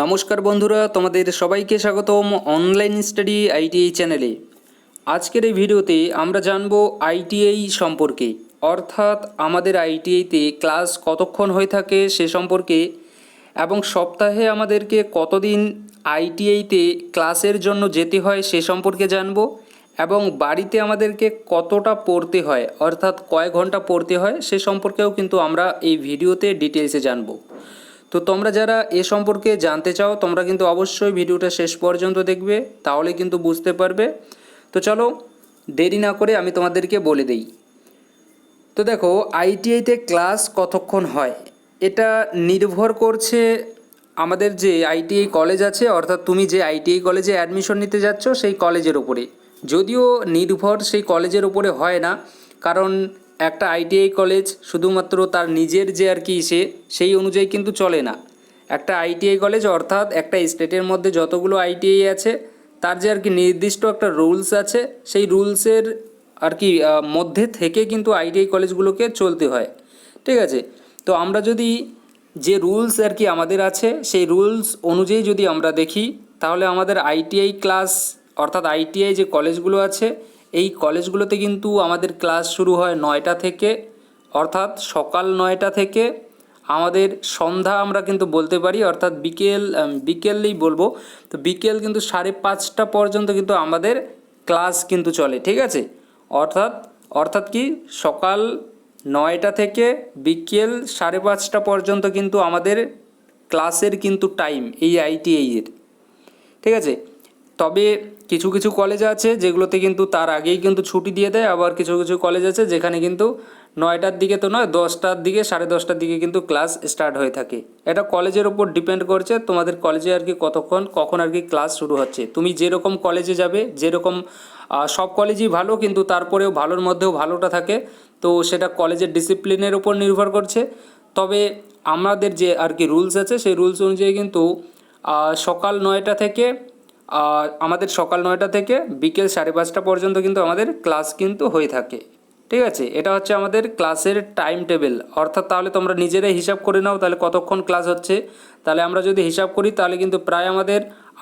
নমস্কার বন্ধুরা, তোমাদের সবাইকে স্বাগতম অনলাইন স্টাডি আইটিআই চ্যানেলে আজকের এই ভিডিওতে আমরা জানব আইটিআই সম্পর্কে, অর্থাৎ আমাদের আইটিআইতে ক্লাস কতক্ষণ হয়ে থাকে সে সম্পর্কে, এবং সপ্তাহে আমাদেরকে কতদিন আইটিআইতে ক্লাসের জন্য যেতে হয় সে সম্পর্কে জানব, এবং বাড়িতে আমাদেরকে কতটা পড়তে হয়, অর্থাৎ কয় ঘণ্টা পড়তে হয় সে সম্পর্কেও কিন্তু আমরা এই ভিডিওতে ডিটেলসে জানব। তো তোমরা যারা এ সম্পর্কে জানতে চাও, তোমরা কিন্তু অবশ্যই ভিডিওটা শেষ পর্যন্ত দেখবে, তাহলে কিন্তু বুঝতে পারবে। তো চলো, দেরি না করে আমি তোমাদেরকে বলে দিই। তো দেখো আইটিআইতে ক্লাস কতক্ষণ হয়? এটা নির্ভর করছে আমাদের যে আইটিআই কলেজ আছে, অর্থাৎ তুমি যে আইটিআই কলেজে অ্যাডমিশন নিতে যাচ্ছ, সেই কলেজের ওপরে যদিও নির্ভর সেই কলেজের ওপরে হয় না, কারণ একটা আইটিআই কলেজ শুধুমাত্র তার নিজের যে আর কি সে, সেই অনুযায়ী কিন্তু চলে না। একটা আইটিআই কলেজ অর্থাৎ একটা স্টেটের মধ্যে যতগুলো আইটিআই আছে, তার যে আর কি নির্দিষ্ট একটা রুলস আছে, সেই রুলসের আর কি মধ্যে থেকে কিন্তু আইটিআই কলেজগুলোকে চলতে হয়। ঠিক আছে? তো আমরা যদি যে রুলস আর কি আমাদের আছে, সেই রুলস অনুযায়ী যদি আমরা দেখি, তাহলে আমাদের আইটিআই ক্লাস অর্থাৎ আইটিআই যে কলেজগুলো আছে এই কলেজগুলোতে কিন্তু আমাদের ক্লাস শুরু হয় নয়টা থেকে, অর্থাৎ সকাল নয়টা থেকে আমাদের সন্ধ্যা আমরা কিন্তু বলতে পারি, অর্থাৎ বিকেল বিকেলেই বলব। তো বিকেল কিন্তু সাড়ে পাঁচটা পর্যন্ত কিন্তু আমাদের ক্লাস কিন্তু চলে, ঠিক আছে? অর্থাৎ অর্থাৎ কি সকাল নয়টা থেকে বিকেল সাড়ে পাঁচটা পর্যন্ত কিন্তু আমাদের ক্লাসের কিন্তু টাইম এই আইটিআই এর ঠিক আছে? তবে কিছু কিছু কলেজ আছে যেগুলোতে কিন্তু তার আগেই কিন্তু ছুটি দিয়ে দেয়, আবার কিছু কিছু কলেজ আছে যেখানে কিন্তু নয়টার দিকে তো নয়, দশটার দিকে, সাড়ে দশটার দিকে কিন্তু ক্লাস স্টার্ট হয়ে থাকে। এটা কলেজের ওপর ডিপেন্ড করছে, তোমাদের কলেজে আর কি কতক্ষণ, কখন আর কি ক্লাস শুরু হচ্ছে। তুমি যেরকম কলেজে যাবে, যেরকম সব কলেজই ভালো, কিন্তু তারপরেও ভালোর মধ্যেও ভালোটা থাকে। তো সেটা কলেজের ডিসিপ্লিনের ওপর নির্ভর করছে। তবে আমাদের যে আর কি রুলস আছে, সেই রুলস অনুযায়ী কিন্তু সকাল নয়টা থেকে আমাদের সকাল নয়টা থেকে বিকেল সাড়ে পাঁচটা পর্যন্ত কিন্তু আমাদের ক্লাস কিন্তু হয়ে থাকে। ঠিক আছে? এটা হচ্ছে আমাদের ক্লাসের টাইম টেবিল অর্থাৎ তাহলে তোমরা নিজেরাই হিসাব করে নাও তাহলে কতক্ষণ ক্লাস হচ্ছে। তাহলে আমরা যদি হিসাব করি তাহলে কিন্তু প্রায় আমাদের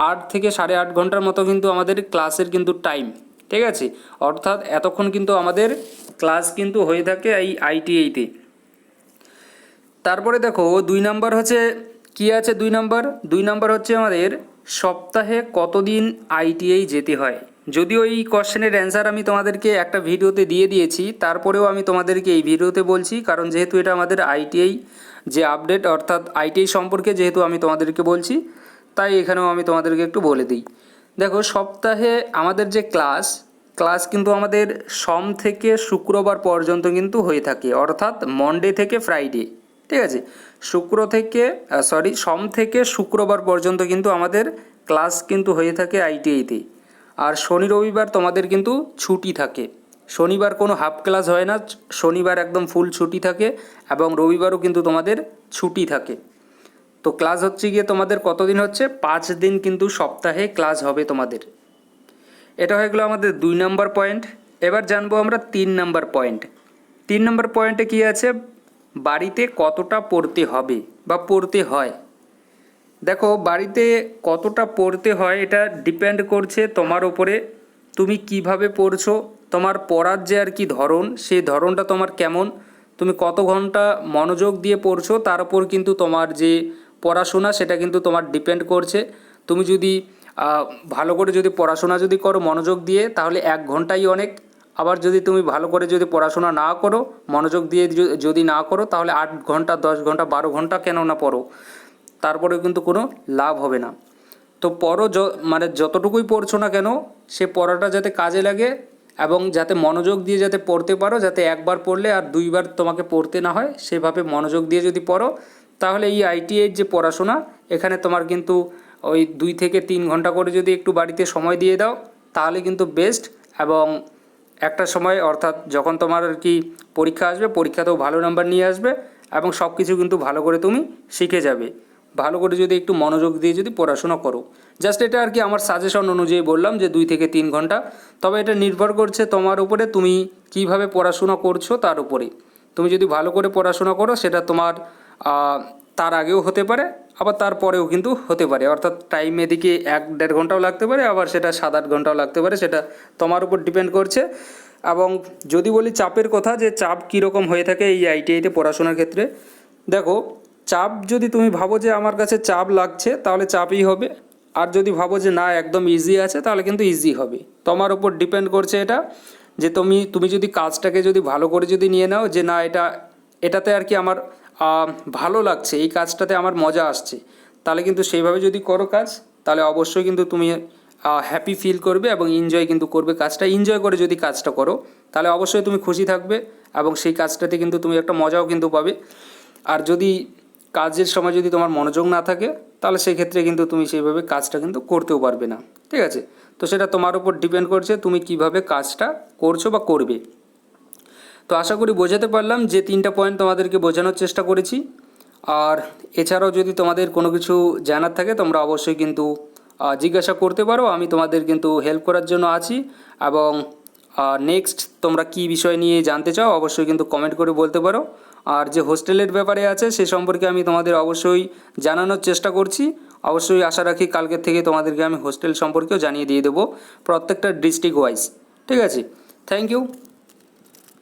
আট থেকে সাড়ে আট ঘণ্টার মতো কিন্তু আমাদের ক্লাসের কিন্তু টাইম ঠিক আছে? অর্থাৎ এতক্ষণ কিন্তু আমাদের ক্লাস কিন্তু হয়ে থাকে এই আইটিআইতে তারপরে দেখো, দুই নাম্বার হচ্ছে, কি আছে দুই নাম্বার দুই নাম্বার হচ্ছে আমাদের সপ্তাহে কতদিন আইটিআই যেতে হয়? যদিও এই কোশ্চেনের অ্যান্সার আমি তোমাদেরকে একটা ভিডিওতে দিয়ে দিয়েছি, তারপরেও আমি তোমাদেরকে এই ভিডিওতে বলছি, কারণ যেহেতু এটা আমাদের আইটিআই যে আপডেট, অর্থাৎ আইটিআই সম্পর্কে যেহেতু আমি তোমাদেরকে বলছি, তাই এখানেও আমি তোমাদেরকে একটু বলে দিই। দেখো, সপ্তাহে আমাদের যে ক্লাস ক্লাস কিন্তু আমাদের সোম থেকে শুক্রবার পর্যন্ত কিন্তু হয়ে থাকে, অর্থাৎ মন্ডে থেকে ফ্রাইডে। ঠিক আছে? শুক্র থেকে সরি সোম থেকে শুক্রবার পর্যন্ত কিন্তু আমাদের ক্লাস কিন্তু হয়ে থাকে আইটিআইতে আর শনি রবিবার তোমাদের কিন্তু ছুটি থাকে। শনিবার কোনো হাফ ক্লাস হয় না, শনিবার একদম ফুল ছুটি থাকে এবং রবিবারও কিন্তু তোমাদের ছুটি থাকে। তো ক্লাস হচ্ছে গিয়ে তোমাদের কতদিন হচ্ছে? পাঁচ দিন কিন্তু সপ্তাহে ক্লাস হবে তোমাদের। এটা হয়ে গেলো আমাদের দুই নম্বর পয়েন্ট এবার জানব আমরা তিন নম্বর পয়েন্ট তিন নম্বর পয়েন্টে কী আছে? বাড়িতে কতটা পড়তে হবে বা পড়তে হয়? দেখো, বাড়িতে কতটা পড়তে হয় এটা ডিপেন্ড করছে তোমার ওপরে তুমি কীভাবে পড়ছো, তোমার পড়ার যে আর কি ধরন, সেই ধরনটা তোমার কেমন। তুমি কত ঘণ্টা মনোযোগ দিয়ে পড়ছো, তার উপর কিন্তু তোমার যে পড়াশোনা, সেটা কিন্তু তোমার ডিপেন্ড করছে। তুমি যদি ভালো করে যদি পড়াশোনা যদি করো মনোযোগ দিয়ে, তাহলে এক ঘন্টাই অনেক। আবার যদি তুমি ভালো করে যদি পড়াশোনা না করো, মনোযোগ দিয়ে যদি না করো, তাহলে আট ঘণ্টা, দশ ঘণ্টা, বারো ঘণ্টা কেন না পড়ো? তারপরেও কিন্তু কোনো লাভ হবে না। তো পড়ো মানে যতটুকুই পড়ছো না কেন, সে পড়াটা যাতে কাজে লাগে এবং যাতে মনোযোগ দিয়ে যাতে পড়তে পারো, যাতে একবার পড়লে আর দুইবার তোমাকে পড়তে না হয়, সেভাবে মনোযোগ দিয়ে যদি পড়ো, তাহলে এই আইটিআইয়ের যে পড়াশোনা, এখানে তোমার কিন্তু ওই দুই থেকে তিন ঘণ্টা করে যদি একটু বাড়িতে সময় দিয়ে দাও, তাহলে কিন্তু বেস্ট এবং একটা সময় অর্থাৎ যখন তোমার আর কি পরীক্ষা আসবে, পরীক্ষাতেও ভালো নাম্বার নিয়ে আসবে এবং সব কিছু কিন্তু ভালো করে তুমি শিখে যাবে। ভালো করে যদি একটু মনোযোগ দিয়ে যদি পড়াশোনা করো। জাস্ট এটা আর কি আমার সাজেশন অনুযায়ী বললাম যে দুই থেকে তিন ঘণ্টা। তবে এটা নির্ভর করছে তোমার উপরে তুমি কীভাবে পড়াশোনা করছ তার উপরে। তুমি যদি ভালো করে পড়াশোনা করো, সেটা তোমার তার আগেও হতে পারে, আবার তারপরেও কিন্তু হতে পারে। অর্থাৎ টাইম এদিকে এক দেড় ঘন্টাও লাগতে পারে, আবার সেটা সাত আট ঘন্টাও লাগতে পারে, সেটা তোমার উপর ডিপেন্ড করছে। এবং যদি বলি চাপের কথা যে চাপ কীরকম হয়ে থাকে এই আইটিআইতে পড়াশোনার ক্ষেত্রে, দেখো, চাপ যদি তুমি ভাবো যে আমার কাছে চাপ লাগছে, তাহলে চাপই হবে। আর যদি ভাবো যে না, একদম ইজি আছে, তাহলে কিন্তু ইজি হবে। তোমার উপর ডিপেন্ড করছে এটা, যে তুমি তুমি যদি কাজটাকে যদি ভালো করে যদি নিয়ে নাও যে না, এটা এটাতে আর কি আমার ভালো লাগছে, এই কাজটাতে আমার মজা আসছে। তাহলে কিন্তু সেইভাবে যদি করো কাজ, তাহলে অবশ্যই কিন্তু তুমি হ্যাপি ফিল করবে এবং এনজয় কিন্তু করবে কাজটা। এনজয় করে যদি কাজটা করো, তাহলে অবশ্যই তুমি খুশি থাকবে এবং সেই কাজটাতে কিন্তু তুমি একটা মজাও কিন্তু পাবে। আর যদি কাজের সময় যদি তোমার মনোযোগ না থাকে, তাহলে সেক্ষেত্রে কিন্তু তুমি সেইভাবে কাজটা কিন্তু করতেও পারবে না। ঠিক আছে? তো সেটা তোমার উপর ডিপেন্ড করছে, তুমি কীভাবে কাজটা করছ বা করবে। তো আশা করি বোঝাতে পারলাম যে তিনটা পয়েন্ট তোমাদেরকে বোঝানোর চেষ্টা করেছি। আর এছাড়াও যদি তোমাদের কোনো কিছু জানার থাকে, তোমরা অবশ্যই কিন্তু জিজ্ঞাসা করতে পারো। আমি তোমাদের কিন্তু হেল্প করার জন্য আছি এবং নেক্সট তোমরা কি বিষয় নিয়ে জানতে চাও, অবশ্যই কিন্তু কমেন্ট করে বলতে পারো। আর যে হোস্টেলের ব্যাপারে আছে, সে সম্পর্কে আমি তোমাদের অবশ্যই জানানোর চেষ্টা করছি। অবশ্যই আশা রাখি কালকের থেকে তোমাদেরকে আমি হোস্টেল সম্পর্কেও জানিয়ে দিয়ে দেবো প্রত্যেকটা ডিস্ট্রিক্ট ওয়াইজ ঠিক আছে? Thank you